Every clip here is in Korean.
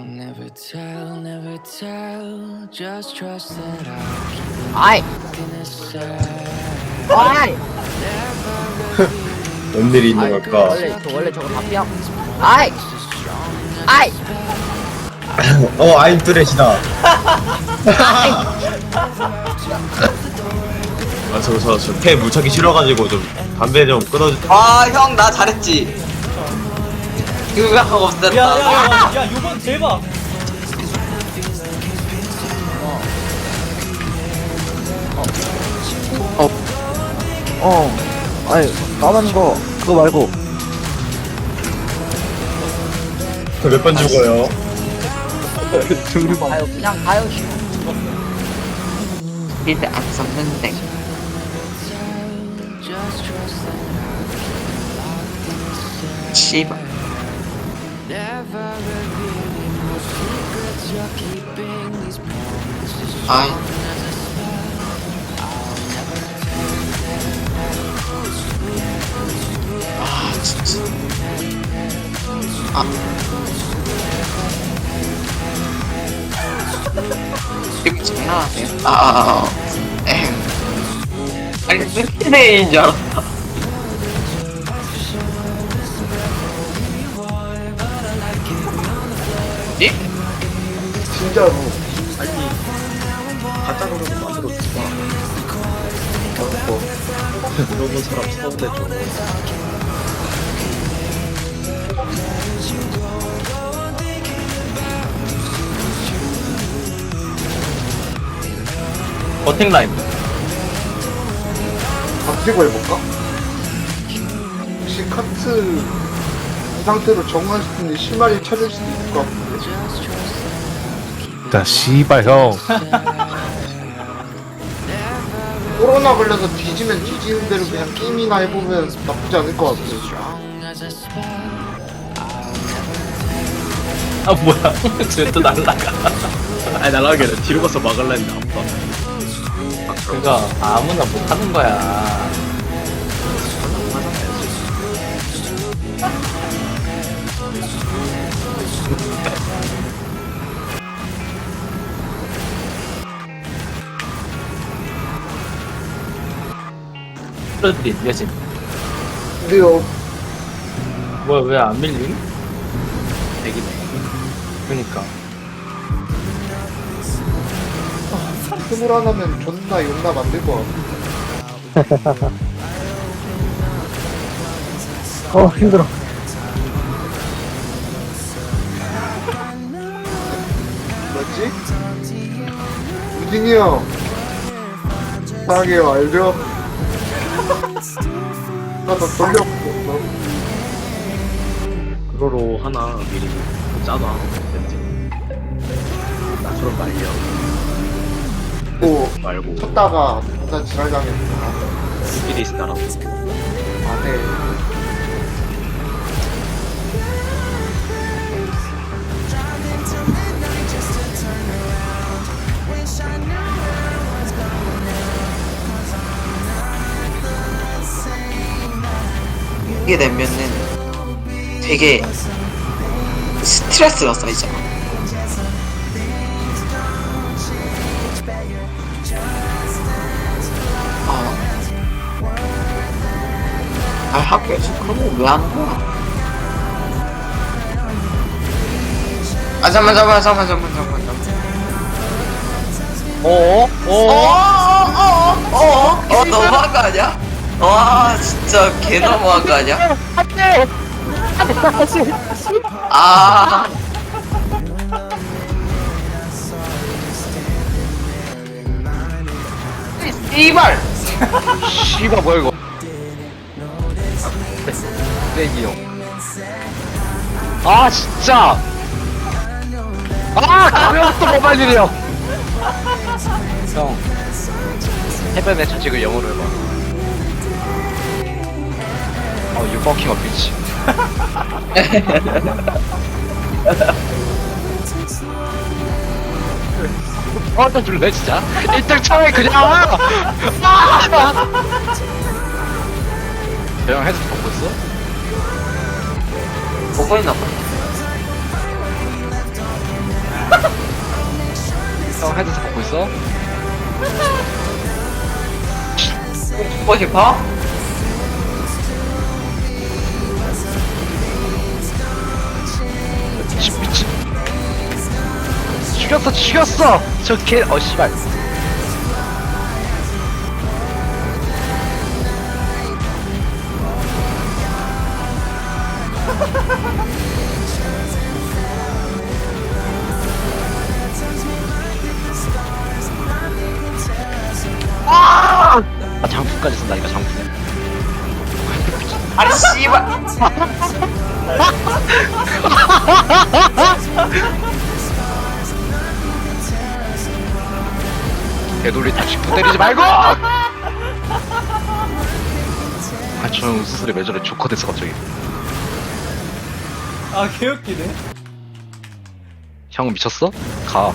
I'll never tell, never tell. Just trust that I'll keep 아이. 아이 뭔 일이 있는 아이 걸까? 원래 저 원래 저거 합병 아이 아이 어, 아임 뚜렛이다. 아, 저, 저, 저, 폐 물차기 싫어가지고 좀 담배 좀 끊어주. 아 형 나 잘했지 그거 없었다. 야야 야 요번 대박. 어, 아니, 까만 거, 그거 말고. 몇 번 죽어요? 가요 그냥 가요 필드 안 썼는데. 씨발 never revealing no secrets you're keeping. These promises 아이 아 진짜 아 이거 장난하세요? 아아아 에 진짜로. 아니 가짜로 만들어 주마. 어서 이러는 사람 서운해줘 버팅 라인. 바뀌고 해볼까? 혹시 카트 이 상태로 때 실마리 찾을 수도 있을 것 같은데 나 씨발 형. 코로나 걸려서 뒤지면 뒤지는 대로 그냥 게임이나 해보면 나쁘지 않을 것 같아. 아 뭐야 쟤또 날라가 아니 날라가게 아니라 뒤로 가서 막을라 했는데 아무도 그니까 아무나 못하는 거야 프로들이 몇이 근데요 뭐야 왜 안 밀림? 되기네 그니까 스물 하나면 존나 용나 만들 것 같아 어, 힘들어. 뭐지? 우진이 형 사랑해요 알죠? 나더 돌려봤어. 그거로 하나 미리 짜놔. 멘트 나처럼 말려. 또 말고. 쳤다가 나 지랄당했다 우리끼리 있다라고. 아 네 이게 되면은 되게 스트레스가 쌓이잖아. 어. 아, 학교에서 그런 거왜 하는 거야? 아, 잠만, 잠만, 잠만, 잠만, 잠만, 잠만. 어어? 어, 어, 어, 어, 어, 어, 너무한 거 아니야? 와, 진짜 개 너무한 거 아니야? 아, 이발! 씨발, 뭐야, 이거. 쓰레기 형. 아, 진짜! 아, 가면부터 뭐할 일이야! 형. 해변의 차직을 영어로 해봐. 어, you fucking a bitch. 어떤 줄래 진짜? 1등 차라리 그냥 아! 저형 헤드폰 보고 있어? 보고 있나 봐. 형 헤드셋 갖고 있어? 죽고 싶어? 죽였어 죽였어. 저개 어 씨발. 아 장풍까지 쓴다니까 장풍. 아니 씨발 개돌리 다 짚고 때리지 말고! 아, 저형 무슨 소리 왜 저래 조커 됐어, 갑자기. 아 개웃기네 형은 미쳤어? 가.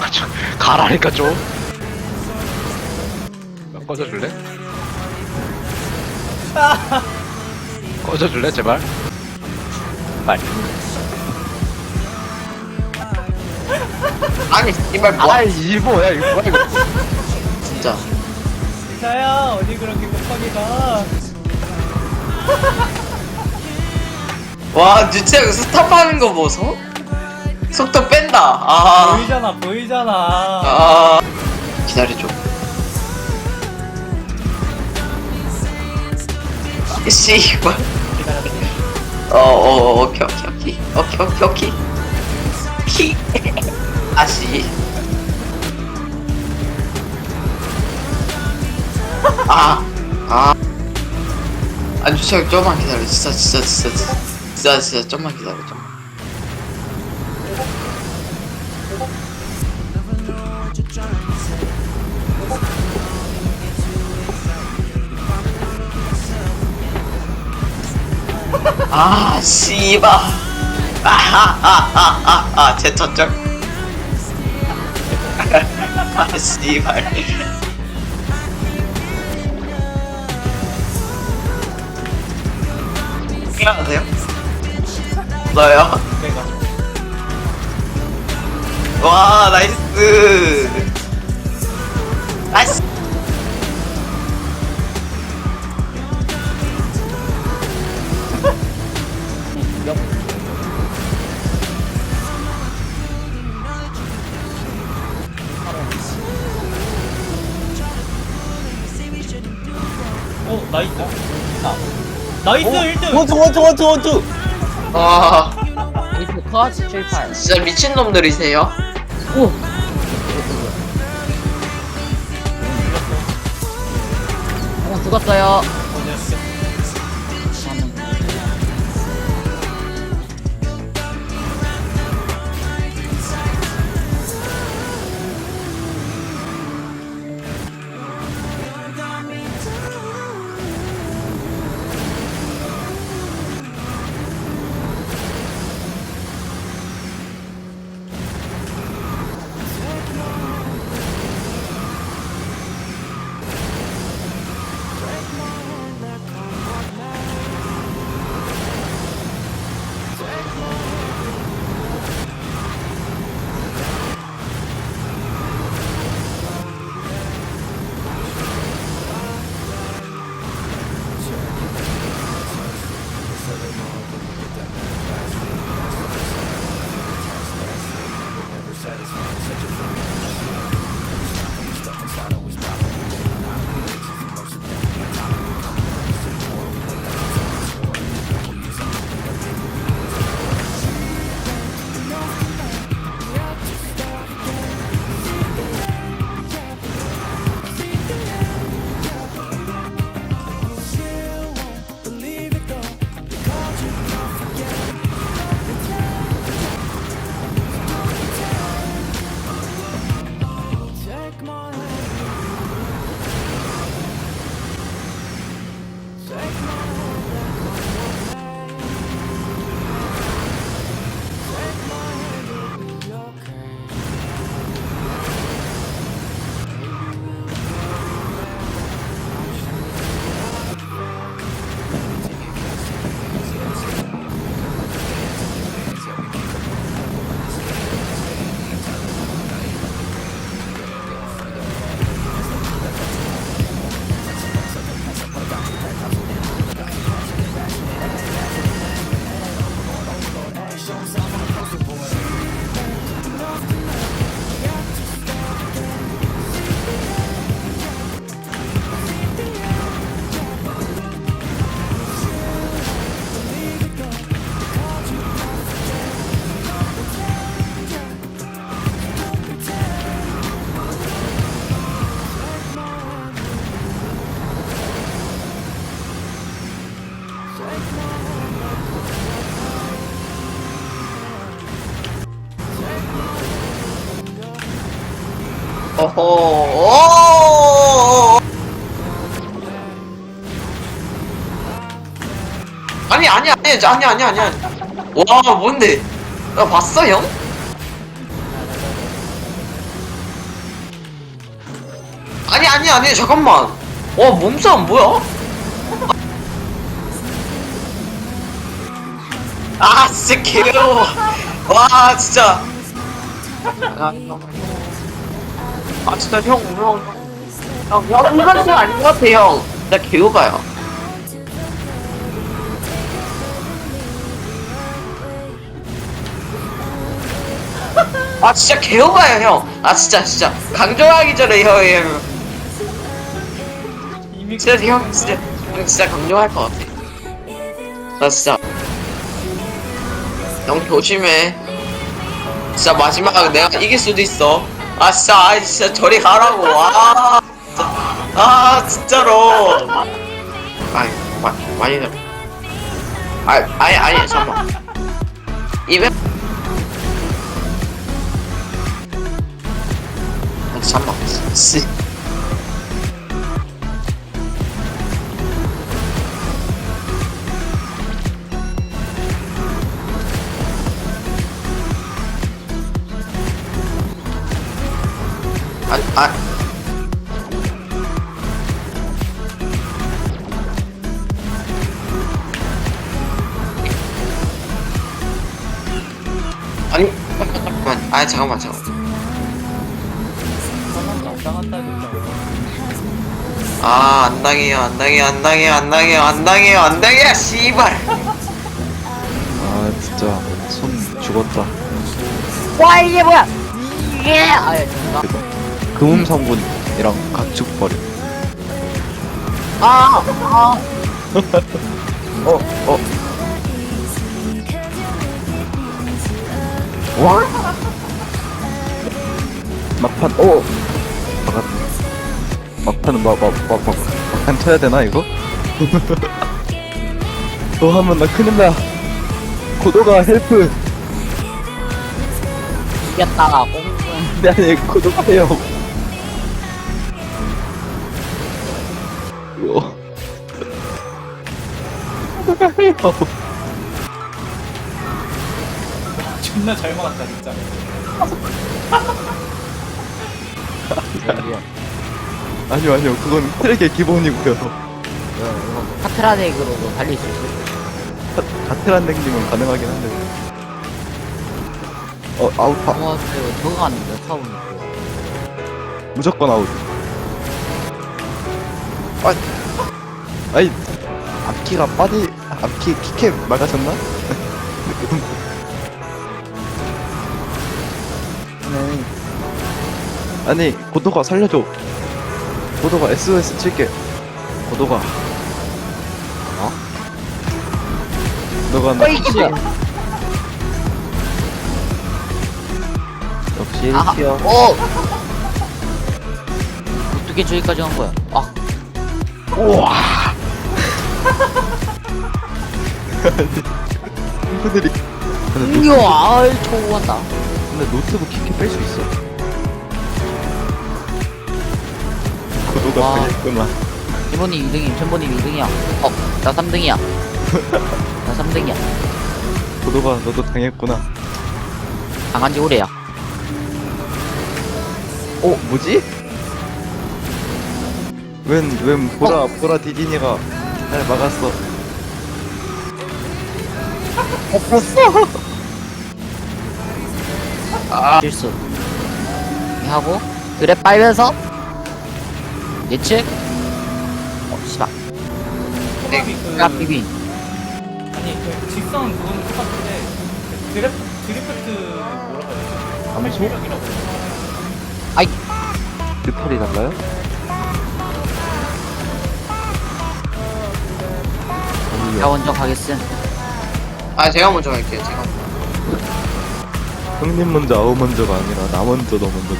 아, 저, 가라니까 좀. 나 꺼져줄래? 꺼져줄래, 제발? 빨리. 아니 씨발 뭐 아, 이 뭐야, 이거 뭐야, 이거. 진짜. 자야 어디 그렇게 급하게 가. 와 유채가 스탑하는 거 보소? 속도 뺀다. 아, 보이잖아 보이잖아. 아. 기다려줘 씨발 어어 오케이 오케이 오케이. 오케이 오케이 오케이 키 아씨 아아. 아니 주차가 좀만 기다려. 진짜 진짜 진짜 진짜 진짜 좀만 기다려 좀만. 아 씨바 아하하하하하 제 첫적 아 씨발. 안녕하세요? 너요? 와 나이스. 나이스 나이스 아. 나이스 1등 원투 원투 원투 원투 와 이프 컷 78. 진짜 미친놈들이세요 오. 한번 죽었어요. 어허. 오! 아니 아니 아니 아니 아니 아니 아니. 와 뭔데? 나 봤어 형? 아니 아니 아니 잠깐만. 와 몸싸움 뭐야? 아 진짜 개로워. 와 진짜. 아, 아 진짜 형 형. 형, 형 인간性아닌 것 같아 형. 진짜 개우가요. 아 진짜 개우가요 형. 아 진짜 진짜 강조하기 전에 형 형. 진짜 형 진짜 형 진짜 강조할 것 같아. 나 진짜 형 조심해. 진짜 마지막 내가 이길 수도 있어. 아 진짜 아 진짜 저리 가라고. 아 진짜. 아 진짜로. 아이 마, 많이 들. 아 아니 아니 잠깐. 이백. 아, 잠깐. 씨. 아, 아. 아니, 잠깐만. 아, 잠깐만, 잠깐만. 아, 안 당해요, 안 당해요, 안 당해요, 안 당해요, 안 당해요, 안 당해요, 씨발. 아 진짜 손 죽었다 와 이게 뭐야? 이게 아 잠깐. 금음 성분이랑 각축 버려 아 아. 어? 어? 와? 막판 오! 막았네 막판은 막, 막, 막, 막, 막판 쳐야 되나 이거? 또 하면 나 큰일 나 고도가 헬프 이겼다가 꽁꽁. 네, 아니 고도가 해요 이거 존나 잘 막았다 진짜. 아니요 아니요. 그건 트랙의 기본이고요. 카트라덱으로도 달릴 수 있어. 가트란 댕기면 가능하긴 한데. 어 아웃파 어, 그 저거 갔는데 사운 있고. 무조건 아웃 아 아이 앞키가 빠디 앞키 키캡 막아졌나? 네. 아니 고도가 살려줘 고도가 SOS 칠게 고도가 어? 너가 나 어 이게 뭐야? 역시 아, 1티어 오. 어떻게 저기까지 간 거야? 아, 친구들이 근데, 노, 이야, 아이 초한다. 근데 노트북 키캡 뺄수 있어 고도가 와. 당했구만 이번이 2등임, 전번이 2등이야. 어, 나 3등이야. 나 3등이야. 고도가 너도 당했구나 당한 지 오래야. 어 뭐지? 웬, 웬 보라 보라 디디니가 잘 막았어 실수. 하고, 그래 빨면서, 예측. 어, 씨발. 사람이 그 야, 비빈. 아니 그 직선 그거는 똑같은데 그 드래프 드리프트 뭐라고 해야 되지? 활력이라고 해야 되나? 뮤탈이 달라요? 자, 먼저 가겠음. 아, 제가 먼저 갈게요, 제가. 형님 먼저 아우 먼저가 아니라 나 먼저 너 먼저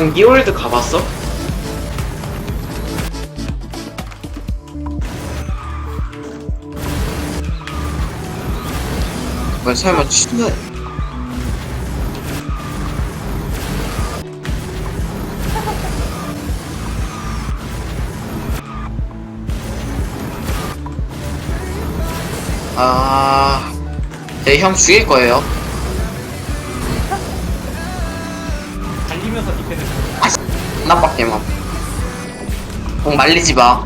경기월드 가봤어? 왜 설마 친구 아, 제형 죽일 거예요. 달리면서 디펜을 나밖에만. 공 말리지 마.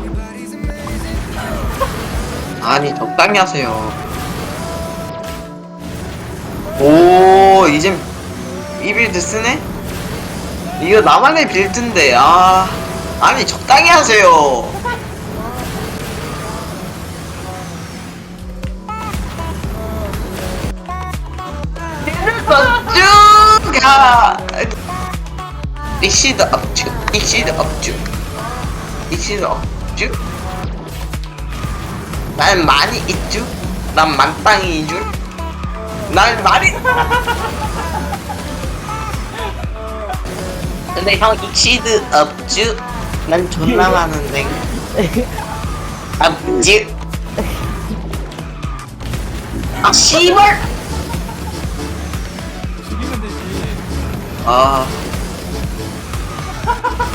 아니 적당히 하세요. 오 이제 이 빌드 쓰네? 이거 나만의 빌드인데 아 아니 적당히 하세요. 쭉 가. 리시드 업주 리시드 업주. 리시드 업주? 난 많이 있죠? 난 만땅이 줄난 많이 근데 형 익시드 업주? 난 존나 많은데. 업주 아 씨발! 죽이면 되지. 아 Ha ha ha!